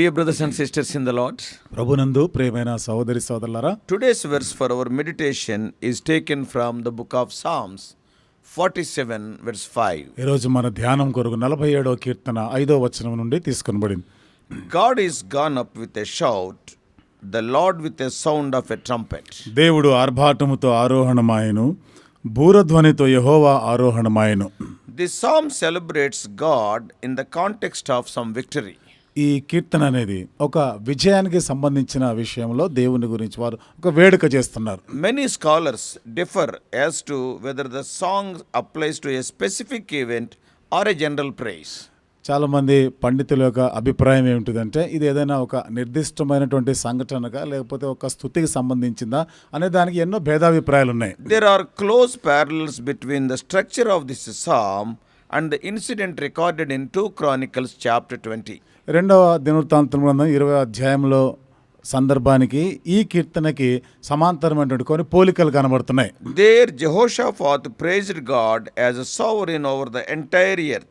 Dear brothers and sisters in the Lord, ప్రభునందు ప్రియమైన సహోదరి సోదరులారా today's verse for our meditation is taken from the book of Psalms 47, verse 5. ఈరోజు మన ధ్యానం కొరకు నలభై ఏడో కీర్తన ఐదో వచనం నుండి తీసుకొనబడింది God is gone up with a shout, the Lord with a sound of a trumpet. దేవుడు ఆర్భాటముతో ఆరోహణమాయను బూరధ్వనితో యహోవా ఆరోహణమాయను This psalm celebrates God in the context of some victory. ఈ కీర్తన అనేది ఒక విజయానికి సంబంధించిన విషయంలో దేవుని గురించి వారు ఒక వేడుక చేస్తున్నారు. Many scholars differ as to whether the song applies to a specific event or a general praise చాలామంది పండితుల యొక్క అభిప్రాయం ఏమిటిదంటే ఇది ఏదైనా ఒక నిర్దిష్టమైనటువంటి సంఘటనగా లేకపోతే ఒక స్థుతికి సంబంధించిందా అనే దానికి ఎన్నో భేదాభిప్రాయాలు ఉన్నాయి there are close parallels between the structure of this psalm and the incident recorded in two Chronicles chapter twenty రెండవ దినవృత్తాంతం గ్రంథం ఇరవై అధ్యాయంలో సందర్భానికి ఈ కీర్తనకి సమాంతరమైనటువంటి కొన్ని పోలికలు కనబడుతున్నాయి There Jehoshaphat praised God as a sovereign over the entire earth.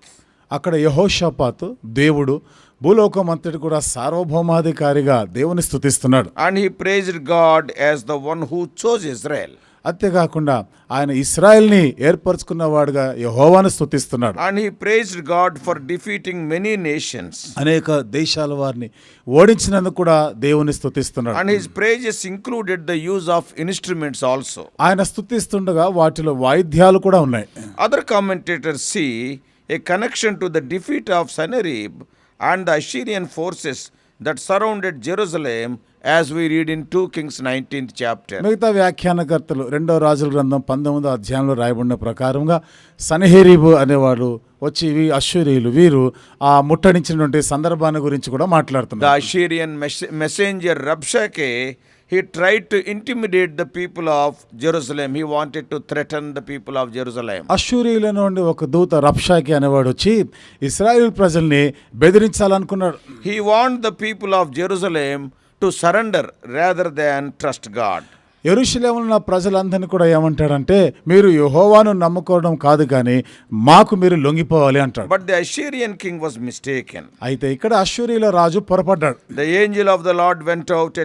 అక్కడ యహోషపాతు దేవుడు భూలోకం అంతటి కూడా సార్వభౌమాధికారిగా దేవుని స్థుతిస్తున్నాడు And he praised God as the one who chose Israel. అంతేకాకుండా ఆయన ఇస్రాయల్ని ఏర్పరచుకున్నవాడుగా యహోవాను స్థుతిస్తున్నాడు and he praised God for defeating many nations అనేక దేశాల వారిని ఓడించినందుకు కూడా దేవుని స్థుతిస్తున్నాడు and his praises included the use of instruments also ఆయన స్థుతిస్తుండగా వాటిలో వాయిద్యాలు కూడా ఉన్నాయి. Other commentator see a connection to the defeat of Sennacherib and the Assyrian forces that surrounded Jerusalem as we read in 2 Kings 19th chapter. మిగతా వ్యాఖ్యానకర్తలు రెండో రాజుల గ్రంథం పంతొమ్మిదో అధ్యాయంలో రాయబడిన ప్రకారంగా సనహెరీబు అనేవాడు వచ్చి ఇవి అశ్వరీయులు వీరు ఆ ముట్టడించినటువంటి సందర్భాన్ని గురించి కూడా The మాట్లాడుతున్నారు Assyrian mes- messenger Rabshakeh, he tried to intimidate the people of Jerusalem. He wanted to threaten the people of Jerusalem. అశ్వరీయుల నుండి ఒక దూత రప్షాకి అనేవాడు వచ్చి ఇస్రాయేల్ ప్రజల్ని బెదిరించాలనుకున్నాడు He warned the people of Jerusalem to surrender rather than trust God. ఎరుషులేమున్న ప్రజలందరినీ కూడా ఏమంటాడంటే మీరు యహోవాను నమ్ముకోవడం కాదు కానీ మాకు మీరు లొంగిపోవాలి అంటారు but the Assyrian king was mistake అయితే ఇక్కడ అశ్వరీల రాజు పొరపడ్డాడు. The angel of the Lord went out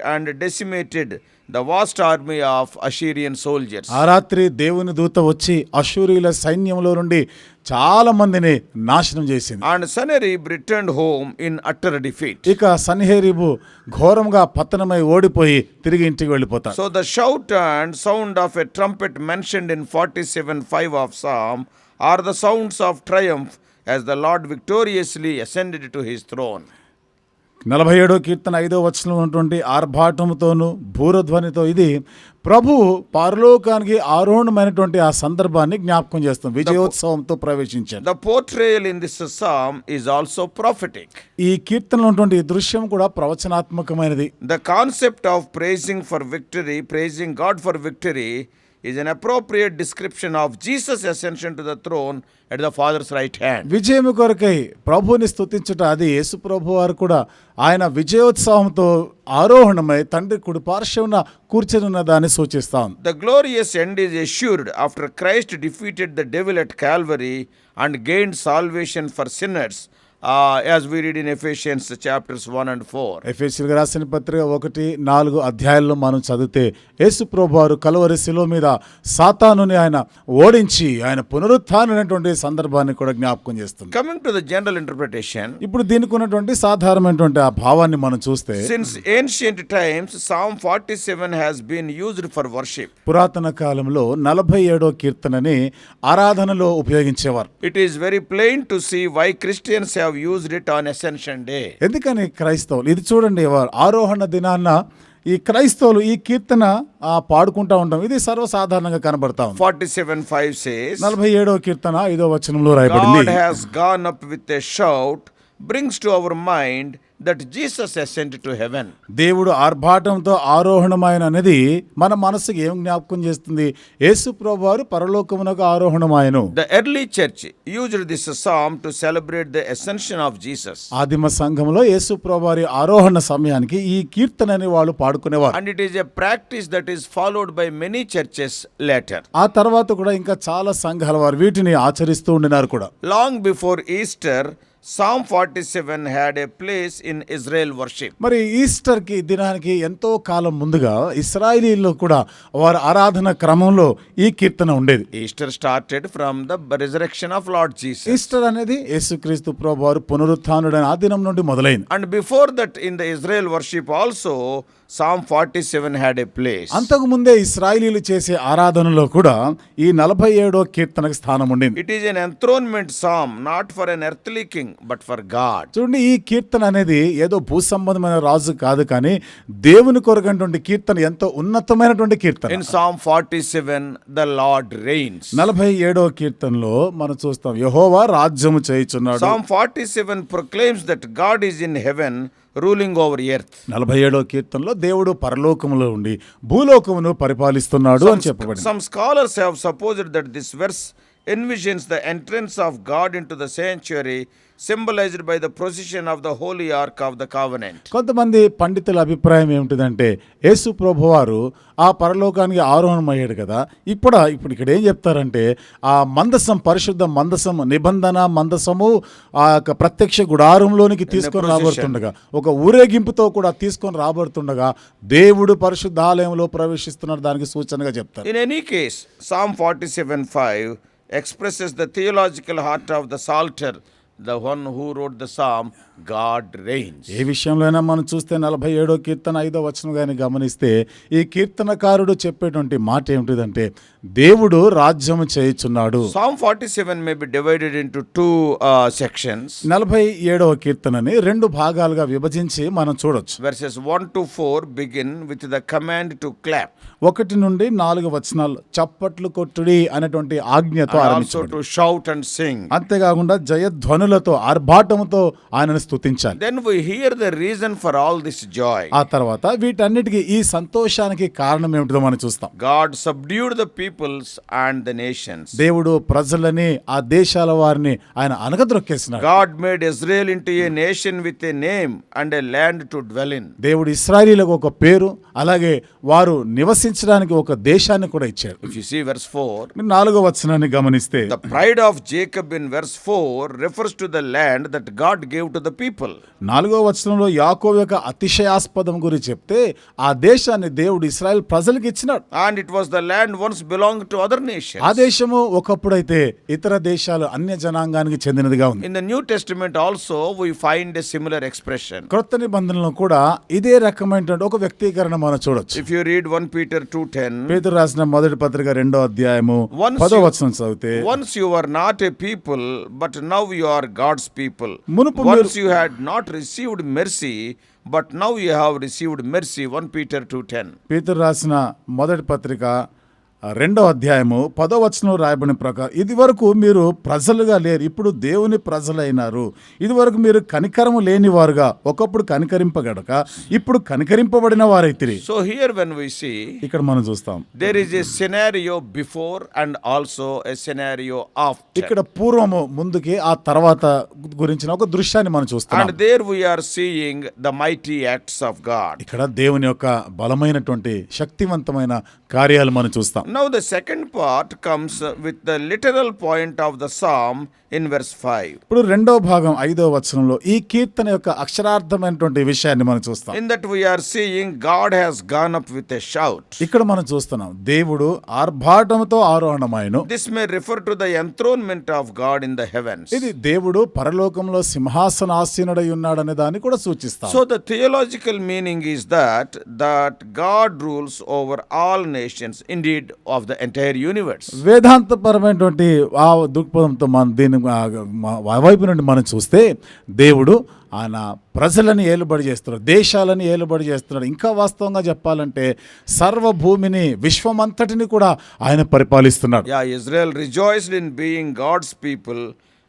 and decimated the vast army of Assyrian soldiers ఆ రాత్రి దేవుని దూత వచ్చి అశ్వరీల సైన్యంలో నుండి చాలా మందిని నాశనం చేసింది. అండ్ సనేరి బ్రిటన్ హోమ్ ఇన్ అట్టర్ డిఫీట్ ఇక సన్హేరిబు ఘోరంగా పతనమై ఓడిపోయి తిరిగి ఇంటికి వెళ్ళిపోతారు so the shout and sound of a trumpet mention in forty seven five of psalm are the sounds of triumph as the Lord victoriously ascended to his throne నలభై ఏడో కీర్తన ఐదో వచనం ఉన్నటువంటి ఆర్భాటముతోను భూరధ్వనితో ఇది ప్రభు పరలోకానికి ఆరోహణమైనటువంటి ఆ సందర్భాన్ని జ్ఞాపకం చేస్తుంది. విజయోత్సవంతో ప్రవేశించాడు The portrayal in this psalm is also prophetic. ఈ కీర్తనలో ఉన్నటువంటి దృశ్యం కూడా ప్రవచనాత్మకమైనది. The concept of praising for victory, praising God for victory, is an appropriate description of Jesus' ascension to the throne at the Father's right hand. విజయం కొరకై ప్రభుని స్తుతించుట అది యేసు ప్రభు వారు కూడా ఆయన విజయోత్సవంతో ఆరోహణమై తండ్రి కుడి పార్శ్వన కూర్చొని దాన్ని సూచిస్తా ఉంది The glorious end is assured after Christ defeated the devil at Calvary and gained salvation for as we read in Ephesians chapters 1 and 4. ఎఫ్ఎస్సీలకు రాసిన పత్రిక ఒకటి నాలుగు అధ్యాయాల్లో మనం చదివితే యేసు ప్రభు వారు కలవరి శిలో మీద సాతానుని ఆయన ఓడించి ఆయన పునరుత్థానమైనటువంటి సందర్భాన్ని కూడా జ్ఞాపకం చేస్తుంది Coming to the general interpretation, ఇప్పుడు దీనికి ఉన్నటువంటి సాధారణమైనటువంటి ఆ భావాన్ని మనం చూస్తే since ancient times, Psalm 47 has been used for worship. పురాతన కాలంలో నలభై ఏడో కీర్తనని ఆరాధనలో ఉపయోగించేవారు It is very plain to see why Christians have used it on Ascension Day. ఎందుకని క్రైస్తవులు? ఇది చూడండి ఆరోహణ దినాన్న ఈ క్రైస్తవులు ఈ కీర్తన పాడుకుంటా ఉంటాం. ఇది సర్వసాధారణంగా కనబడతా 47 5 says, నలభై ఏడో కీర్తన ఐదో వచనంలో రాయబడింది. Has gone up with a brings to our mind that Jesus ascended to heaven. దేవుడు ఆర్భాటంతో ఆరోహణమైన అనేది మన మనసుకి ఏం జ్ఞాపకం చేస్తుంది యేసు ప్రభు వారు పరలోకమునకు ఆరోహణమాయను The early church used this psalm to celebrate the ascension of Jesus. ఆదిమ సంఘంలో యేసు ప్రభు వారి ఆరోహణ సమయానికి ఈ కీర్తనని వాళ్ళు పాడుకునేవారు And it is a practice that is followed by many churches later. ఆ తర్వాత కూడా ఇంకా చాలా సంఘాల వారు వీటిని ఆచరిస్తూ ఉండినారు కూడా Long before psalm forty seven had a place in Israel worship మరి ఈస్టర్కి దినానికి ఎంతో కాలం ముందుగా ఇస్రాయలీలో కూడా వారి ఆరాధన క్రమంలో ఈ కీర్తన ఉండేది. Easter started from the resurrection of Lord Jesus Easter అనేది యేసుక్రీస్తు ప్రభు వారు పునరుత్డైన ఆ దినం నుండి మొదలైంది. And before that in the Israel worship also Psalm 47 had a place. అంతకు ముందే ఇస్రాయిలీలు చేసే ఆరాధనలో కూడా ఈ నలభై ఏడో కీర్తనకు స్థానం ఉండింది It is an enthronement psalm, not for an earthly king, but for God. చూడండి ఈ కీర్తన అనేది ఏదో భూ సంబంధమైన రాజు కాదు కానీ దేవుని కొరకటువంటి కీర్తన ఎంతో ఉన్నతమైనటువంటి కీర్తన In Psalm 47, the Lord reigns. నలభై ఏడో కీర్తనలో మనం చూస్తాం యహోవా రాజ్యము చేయుచున్నాడు Psalm 47 proclaims that God is in heaven ruling over earth నలభై ఏడో కీర్తనలో దేవుడు పరలోకములో ఉండి భూలోకమును పరిపాలిస్తున్నాడు అని చెప్పబడింది. Some scholars have supposed that this verse envisions the entrance of God in to the century symbolized by the procession of the holy ark of the covenant. కొంతమంది పండితుల అభిప్రాయం ఏమిటిదంటే యేసు ప్రభువారు ఆ పరలోకానికి ఆరోహణమయ్యాడు కదా ఇప్పుడు ఇప్పుడు ఇక్కడ ఏం చెప్తారంటే ఆ మందసం పరిశుద్ధ మందసం నిబంధన మందసము ఆ యొక్క ప్రత్యక్ష గుడారంలోనికి తీసుకొని. రాబడుతుండగా ఒక ఊరేగింపుతో కూడా తీసుకొని రాబడుతుండగా దేవుడు పరిశుద్ధ ఆలయంలో ప్రవేశిస్తున్నాడు దానికి సూచనగా చెప్తారు In any case, Psalm 47 5 expresses the theological heart of the Psalter, the one who wrote the psalm, God reigns. ఏ విషయంలోనైనా మనం చూస్తే నలభై ఏడో కీర్తన ఐదో వచనం కానీ గమనిస్తే ఈ కీర్తనకారుడు చెప్పేటువంటి మాట ఏమిటిదంటే దేవుడు రాజ్యము చేయుచున్నాడు Psalm 47 may be divided into two uh, sections. నలభై ఏడవ కీర్తనని రెండు భాగాలుగా విభజించి మనం చూడొచ్చు Verses 1 to 4 begin with the command to clap, ఒకటి నుండి నాలుగు వచనాలు చప్పట్లు కొట్టుడి అనేటువంటి ఆజ్ఞతో shout and sing. అంతేకాకుండా జయధ్వనులతో ఆర్భాటముతో ఆయనను స్థుతించాలి then we hear the reason for all this joy ఆ తర్వాత వీటన్నిటికి ఈ సంతోషానికి కారణం ఏమిటో మనం చూస్తాం. God subdued the peoples and the nations దేవుడు ప్రజలని ఆ దేశాల వారిని ఆయన అనగద్రొక్కేసినాడు God made Israel into a nation with a name and a land to dwell in దేవుడు ఇస్రాయలీలకు ఒక పేరు అలాగే వారు నివసించడానికి ఒక దేశాన్ని కూడా ఇచ్చారు. ఇఫ్ యు సీ వర్స్ 4 నాలుగో వచనాన్ని గమనిస్తే the pride of Jacob in verse four refers to the land that God gave to the people నాలుగో వచనంలో యాకో యొక్క అతిశయాస్పదం గురించి చెప్తే ఆ దేశాన్ని దేవుడు ఇస్రాయల్ ప్రజలకు ఇచ్చినాడు. And it was the land once belong to other nation ఆ దేశము ఒకప్పుడైతే ఇతర దేశాలు అన్య జనాంగానికి చెందినదిగా ఉంది. In the New Testament also we find a similar expression కృత నిబంధనలు కూడా ఇదే రకమైనటువంటి ఒక వ్యక్తీకరణ మనం చూడొచ్చు. If you read one Peter two ten Peter రాసిన మొదటి పత్రిక రెండో అధ్యాయము పదో వచనం చదివితే once you are not a people but now you are God's people మునుపు once Once you had not received mercy, but now you have received mercy. 1 Peter 2.10. పేతురు రాసిన మొదటి పత్రిక ఆ, రెండో అధ్యాయము పదో వచనం రాయబడిన ప్రకారం ఇది వరకు మీరు ప్రజలుగా లేరు ఇప్పుడు దేవుని ప్రజలైనారు. ఇది వరకు మీరు కనికరము లేనివారుగా ఒకప్పుడు కనికరింపగడక ఇప్పుడు కనికరింపబడిన వారైతిరి. So here when we see, ఇక్కడ మనం చూస్తాం. there is a scenario before and also a scenario after. ఇక్కడ పూర్వము ముందుకి ఆ తర్వాత గురించిన ఒక దృశ్యాన్ని మనం చూస్తాం And there we are seeing the mighty acts of God. ఇక్కడ దేవుని యొక్క బలమైనటువంటి శక్తివంతమైన కార్యాలు మనం చూస్తాం. Now the second part comes with the literal point of the psalm in verse 5. ఇప్పుడు రెండో భాగం ఐదో వచనంలో ఈ కీర్తన యొక్క అక్షరార్థమైనటువంటి విషయాన్ని మనం చూస్తాం In that we are seeing God has gone up with a shout. ఇక్కడ మనం చూస్తున్నాం దేవుడు ఆర్భాటంతో ఆరోహణమాయను This may refer to the enthronement of God in the heavens. ఇది దేవుడు పరలోకంలో సింహాసనాసీనుడై ఉన్నాడనే దాన్ని కూడా సూచిస్తాం So the theological meaning is that that God rules over all nations, indeed of the entire universe. వేదాంతపరమైనటువంటి ఆ దృక్పథంతో మనం ఆ వైపు నుండి మనం చూస్తే దేవుడు ఆయన ప్రజలని ఏలుబడి చేస్తున్నాడు దేశాలని ఏలుబడి చేస్తున్నాడు ఇంకా వాస్తవంగా చెప్పాలంటే సర్వభూమిని విశ్వమంతటిని కూడా ఆయన పరిపాలిస్తున్నాడు Yeah, Israel rejoiced in being God's people,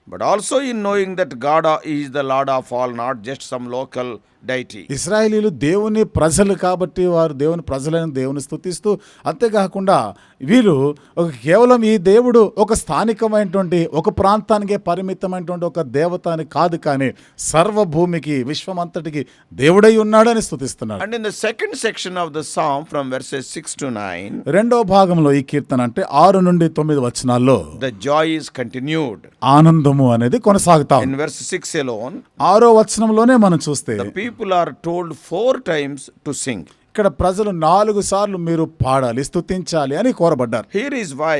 but also in knowing that God is the Lord of all, not just some local deity. ఇస్రాయేలీలు దేవుని ప్రజలు కాబట్టి వారు దేవుని ప్రజలను దేవుని స్థుతిస్తూ అంతేకాకుండా వీరు ఒక కేవలం ఈ దేవుడు ఒక స్థానికమైనటువంటి ఒక ప్రాంతానికే పరిమితమైనటువంటి ఒక దేవత అని కాదు కానీ సర్వభూమికి విశ్వమంతటికి దేవుడై ఉన్నాడని స్థుతిస్తున్నాడు And in the second section of the psalm, from verses 6 to 9, రెండో భాగంలో ఈ కీర్తన అంటే ఆరు నుండి తొమ్మిది వచనాల్లో the joy is continued. ఆనందము అనేది కొనసాగుతా. In verse 6 alone, ఆరో వచనంలోనే మనం చూస్తే people are told four times to sing ఇక్కడ ప్రజలు నాలుగు సార్లు మీరు పాడాలి స్థుతించాలి అని కోరబడ్డారు. హియర్ ఈస్ వై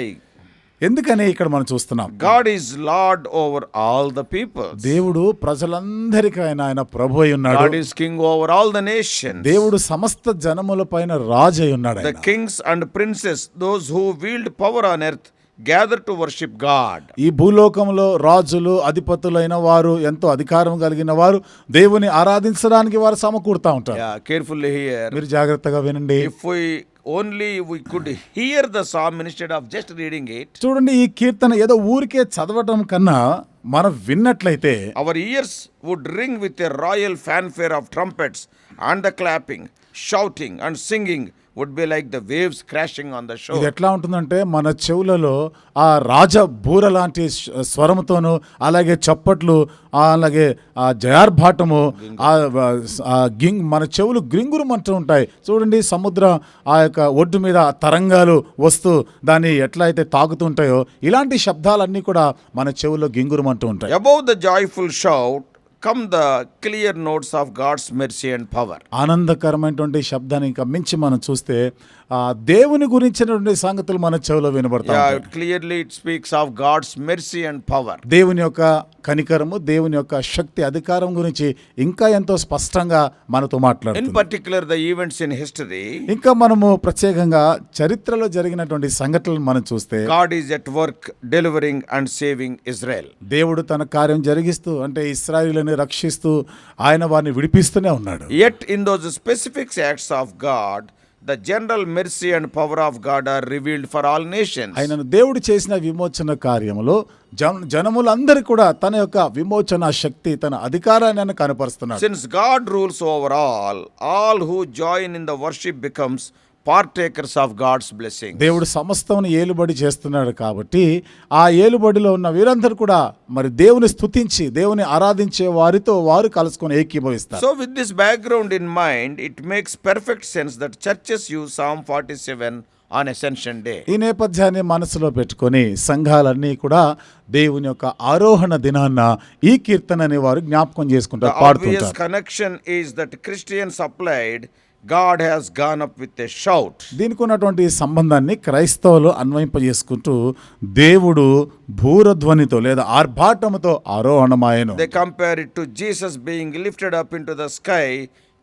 ఎందుకని ఇక్కడ మనం చూస్తున్నాం? God is Lord over all the people దేవుడు ప్రజలందరికీ ఆయన ప్రభు అయి ఉన్నాడు. Is king over all the nation దేవుడు సమస్త జనముల పైన రాజు అయి ఉన్నాడు kings and princes those who wield power on earth gather to worship God. ఈ భూలోకంలో రాజులు అధిపతులైన వారు ఎంతో అధికారం కలిగిన వారు దేవుని ఆరాధించడానికి వారు సమకూరుతా ఉంటారు Yeah, carefully here. మీరు జాగ్రత్తగా వినండి only we could hear the psalm instead of just reading it, చూడండి ఈ కీర్తన ఏదో ఊరికే చదవటం కన్నా మనం విన్నట్లయితే our ears would ring with a royal fanfare of trumpets and the clapping, shouting and singing would be like the waves crashing on the ఇది shore. ఎట్లా ఉంటుందంటే మన చెవులలో ఆ రాజ బూర లాంటి స్వ- స్వరముతోను అలాగే చప్పట్లు అలాగే ఆ జయార్భాటము ఆ గింగ్ మన చెవులు గ్రింగురుమంటూ ఉంటాయి. చూడండి సముద్రం ఆ యొక్క ఒడ్డు మీద తరంగాలు వస్తూ దాన్ని ఎట్లా అయితే తాగుతుంటాయో ఇలాంటి శబ్దాలన్నీ కూడా మన చెవుల్లో గింగురుమంటూ ఉంటాయి. Above the joyful shout come the clear notes of God's mercy and power ఆనందకరమైనటువంటి శబ్దాన్ని ఇంకా మించి మనం చూస్తే దేవుని గురించినటువంటి సంగతులు మన చెవిలో వినబడతాయి clearly it speaks of God's mercy and power. దేవుని యొక్క కనికరము దేవుని యొక్క శక్తి అధికారం గురించి ఇంకా ఎంతో స్పష్టంగా మనతో In మాట్లాడుతుంది particular, the events in history, ఇంకా మనము ప్రత్యేకంగా చరిత్రలో జరిగినటువంటి సంఘటనలు మనం చూస్తే God is at work delivering and saving Israel. దేవుడు తన కార్యం జరిగిస్తూ అంటే ఇస్రాయిలని రక్షిస్తూ ఆయన వారిని విడిపిస్తూనే ఉన్నాడు Yet, in those specific acts of God, the general mercy and power of God are revealed for all nations. ఆయనను దేవుడు చేసిన విమోచన కార్యములో జన జనములందరికీ కూడా తన యొక్క విమోచన శక్తి తన అధికారాన్ని ఆయన కనపరుస్తున్నాడు Since God rules over all, all who join in the worship becomes partakers of God's blessing. దేవుడు సమస్తమును ఏలుబడి చేస్తున్నాడు కాబట్టి ఆ ఏలుబడిలో ఉన్న వీరందరూ కూడా మరి దేవుని స్తుతించి దేవుని ఆరాధించే వారితో వారు కలుసుకొని ఏకీభవిస్తారు So, with this background in mind, it makes perfect sense that churches use Psalm 47 on Ascension Day. ఈ నేపథ్యాన్ని మనసులో పెట్టుకొని సంఘాలన్నీ కూడా దేవుని యొక్క ఆరోహణ దినాన్న ఈ కీర్తనని వారు జ్ఞాపకం చేసుకుంటారు obvious పాడుతుంటారు connection is that God has gone up with a shout. దీనికి ఉన్నటువంటి సంబంధాన్ని క్రైస్తవులు అన్వయింపజేసుకుంటూ దేవుడు భూరధ్వనితో లేదా ఆర్భాటముతో ఆరోహణమాయను They compare it to Jesus being lifted up into the sky,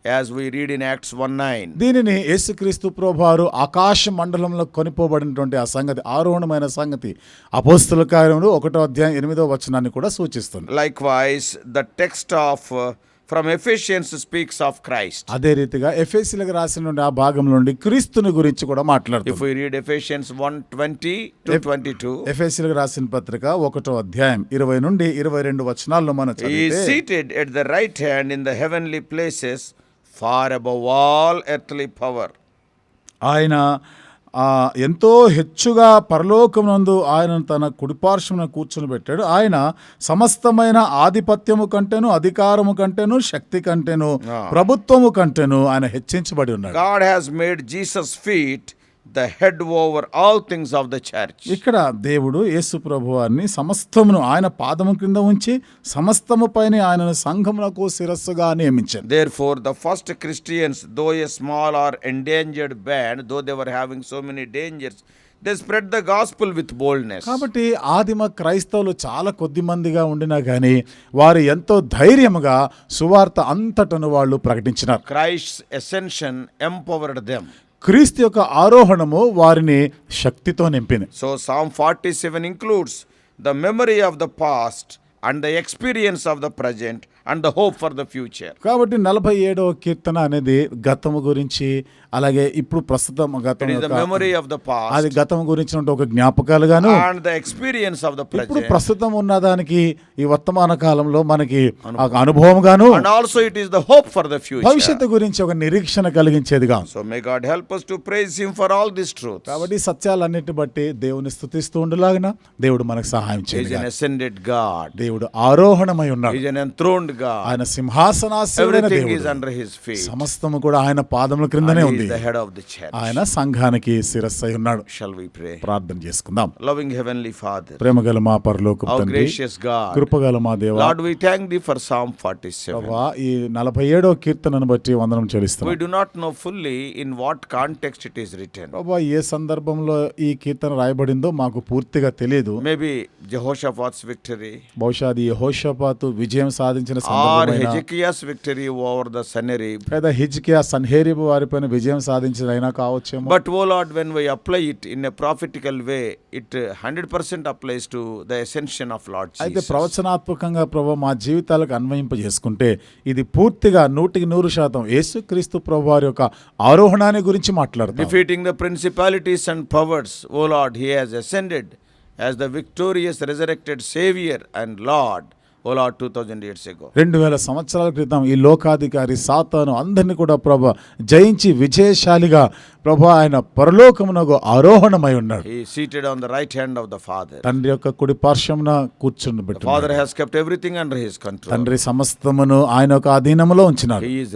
as we read in Acts 1 9. దీనిని యేసుక్రీస్తు ప్రభువారు ఆకాశ మండలంలో కొనిపోబడినటువంటి ఆ సంగతి ఆరోహణమైన సంగతి అపోస్తుల కార్యములు ఒకటో అధ్యాయం ఎనిమిదో వచనాన్ని కూడా సూచిస్తుంది Likewise, the text of uh, from Ephesians speaks of Christ. అదే రీతిగా ఎఫ్ఎస్సీలకు రాసిన ఆ భాగం నుండి క్రీస్తుని గురించి కూడా If మాట్లాడుతుంది we read Ephesians 1 20 to 22, ఎఫ్ఎస్సీలకు రాసిన పత్రిక ఒకటో అధ్యాయం ఇరవై నుండి ఇరవై రెండు వచనాల్లో మనం He is చదివితే seated at the right hand in the heavenly places, far above all earthly power. ఆయన ఎంతో హెచ్చుగా పరలోకమునందు ఆయన తన కుడిపార్శ్వమున కూర్చుని పెట్టాడు. ఆయన సమస్తమైన ఆధిపత్యము కంటేను అధికారము కంటేను శక్తి కంటేను ప్రభుత్వము కంటేను ఆయన హెచ్చించబడి ఉన్నాడు. God has made Jesus' feet the head over all things of the church ఇక్కడ దేవుడు యేసు ప్రభు వారిని సమస్తమును ఆయన పాదము క్రింద ఉంచి సమస్తము పైన ఆయనను సంఘములకు శిరస్సుగా నియమించారు therefore the first Christians though a small or endangered band though they were having so many dangers they spread the gospel with boldness కాబట్టి ఆదిమ క్రైస్తవులు చాలా కొద్ది మందిగా ఉండినా కానీ వారు ఎంతో ధైర్యముగా సువార్త అంతటను వాళ్ళు ప్రకటించినారు. క్రైస్ట్ ఎసెన్షన్ ఎంపవర్డ్ దెమ్ క్రీస్తు యొక్క ఆరోహణము వారిని శక్తితో నింపింది. So psalm forty seven includes the memory of the past and the experience of the present and the hope for the future. కాబట్టి నలభై ఏడవ కీర్తన అనేది గతం గురించి అలాగే ఇప్పుడు ప్రస్తుతం గతం మెమరీ ఆఫ్ ద గతం గురించి ఒక జ్ఞాపకాలుగాను and the experience of the present ప్రస్తుతం ఉన్న దానికి ఈ వర్తమాన కాలంలో మనకి ఒక అనుభవం గాను. And also it is the hope for the future భవిష్యత్తు గురించి ఒక నిరీక్షణ కలిగించేదిగా so may God help us to praise him for all this truth కాబట్టి సత్యాలన్నిటి బట్టి దేవుని స్తుతిస్తూ ఉండలాగన దేవుడు మనకు సహాయం చేయాలి ఇస్ ఎన్ దేవుడు ఆరోహణమై ఉన్నాడు. ఇస్ ఆయన సింహాసనాశ్రయుడైన సమస్తము కూడా ఆయన పాదముల క్రిందనే ఉంది. ఆయన సంఘానికి శిరస్సు అయి ఉన్నాడు ప్రార్థన చేసుకుందాం. లవింగ్ హెవెన్లీ ఫాదర్ ప్రేమ గల మా పరలోక కృపగల మా దేవ we thank thee for psalm forty ఈ నలభై ఏడో కీర్తనను బట్టి వందనం చెల్లిస్తాం do not know fully in what context it is written ప్రభా ఏ సందర్భంలో ఈ కీర్తన రాయబడిందో మాకు పూర్తిగా తెలియదు మేబీ జహోషపాత్స్ విక్టరీ బహుశా అది యహోషపాత్ విజయం సాధించిన Hezekiah's victory over the Sennacherib లేదా హిజ్కియా సన్హెరిబ్ వారి పైన విజయం సాధించినైనా కావచ్చు but O Lord when we apply it in a prophetical way it hundred percent applies to the ascension of Lord అయితే ప్రవచనాత్మకంగా ప్రభు మా జీవితాలకు అన్వయింప చేసుకుంటే ఇది పూర్తిగా నూటికి నూరు శాతం యేసు క్రీస్తు ప్రభు వారి యొక్క ఆరోహణాన్ని గురించి మాట్లాడుతుంది defeating the principalities and powers O Lord he has ascended as the victorious resurrected saviour and Lord Ola two thousand years రెండు వేల సంవత్సరాల క్రితం ఈ లోకాధికారి సాతాను అందరినీ కూడా ప్రభ జయించి విజయశాలిగా ప్రభా ఆయన పరలోకమునకు ఆరోహణమై ఉన్నాడు. Seated on the right hand of the father తండ్రి యొక్క కుడి పార్శ్వమున కూర్చుని father has kept everything under his తండ్రి సమస్తమును ఆయన యొక్క అధీనములో ఉంచినాడు. హి ఇస్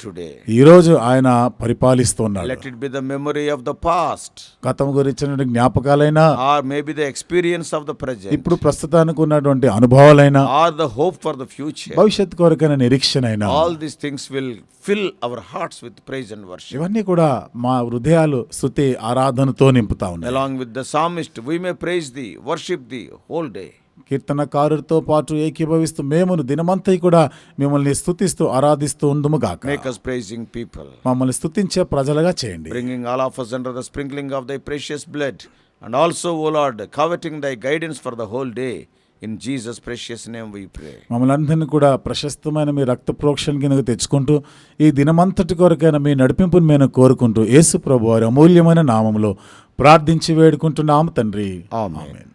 టుడే ఈ రోజు ఆయన పరిపాలిస్తున్నాడు let it be the memory of the past గతం గురించిన జ్ఞాపకాలైనా or maybe the experience of the present ఇప్పుడు ప్రస్తుతానికి ఉన్నటువంటి అనుభవాలైనా or the hope for the future భవిష్యత్ కొరకైన నిరీక్షణ అయినా all these things will fill our hearts with praise and worship ఇవన్నీ కూడా మా హృదయాలు శృతి ఆరాధనతో నింపుతా ఉన్నాయి. Along with the psalmist we may praise thee worship thee the whole కీర్తనకారుడితో పాటు ఏకీభవిస్తూ మేము దినమంతా కూడా మిమ్మల్ని స్థుతిస్తూ ఆరాధిస్తూ ఉండము గాక. ప్రైజింగ్ పీపుల్ మమ్మల్ని స్థుతించే ప్రజలుగా చేయండి. Bringing all of us under sprinkling of thy precious blood and also O coveting thy guidance for the whole day in Jesus precious name we pray మమ్మల్ని అందరినీ కూడా ప్రశస్తమైన మీ రక్త ప్రోక్షణ కింద తెచ్చుకుంటూ ఈ దినమంతటి కొరకైనా మీ నడిపింపుని నేను కోరుకుంటూ యేసు ప్రభు వారి అమూల్యమైన నామంలో ప్రార్థించి వేడుకుంటున్నాము తండ్రి. Amen.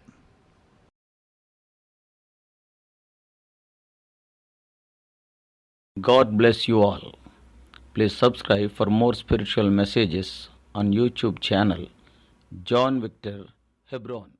God bless you all please subscribe for more spiritual messages on YouTube channel John Victor Hebron